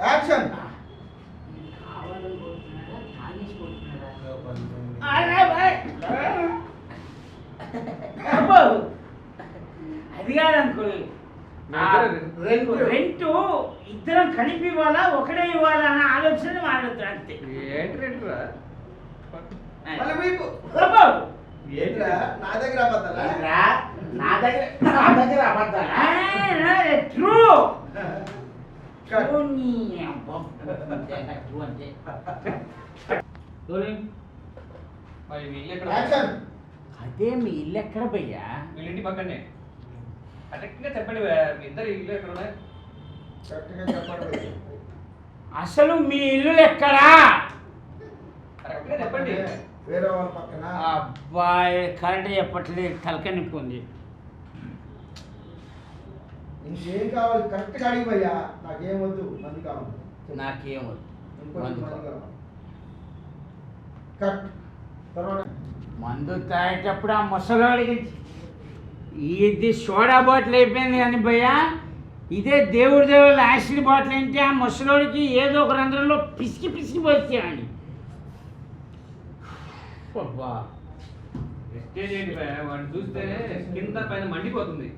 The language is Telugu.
యాక్షన్ అది కాదు అంకుల్ ఆ రెంట్. రెంట్ ఇద్దరం కలిపి ఇవ్వాలా ఒకటే ఇవ్వాలా అన్న ఆలోచన మాట్లాడుతారు అంతే ఏంటి ఏంట్రా? నా దగ్గర? నా దగ్గర నా దగ్గర అబద్ధాలా ట్రూ కట్. ట్రూ నీ అబ్బా. ట్రూ అంటే మరి మీ ఇల్లు ఎక్కడ యాక్షన్ అదే మీ ఇల్లు ఎక్కడ భయ్యా? వీళ్ళ ఇంటి పక్కనే. కరెక్ట్గా చెప్పండి మీ ఇద్దరు ఇల్లు ఎక్కడ ఉన్నాయి? కరెక్ట్గా చెప్పండి. అసలు మీ ఇల్లు ఎక్కడా? చెప్పండి. వేరే వాళ్ళ పక్కన. అబ్బాయి కరెంట్ చెప్పట్లేదు ఉంది ఇంకేం కావాలి? కరెక్ట్గా అడిగి భయ్యా. నాకేం వద్దు మంది కావాలి. నాకేం వద్దు. ఇంకొంచెం మందు కావాలి. తర్వాత తాగేటప్పుడు ఆ ముసలోడికి ఇది సోడా బాటిల్ అయిపోయింది కానీ భయ్యా ఇదే దేవుడి దేవుళ్ళ యాసిడ్ బాటిల్ అంటే ఆ ముసలోడికి ఏదో ఒక రంధ్రంలో పిసికి పిసికి భయ్యా, వాడిని చూస్తే కింద పైన మండిపోతుంది.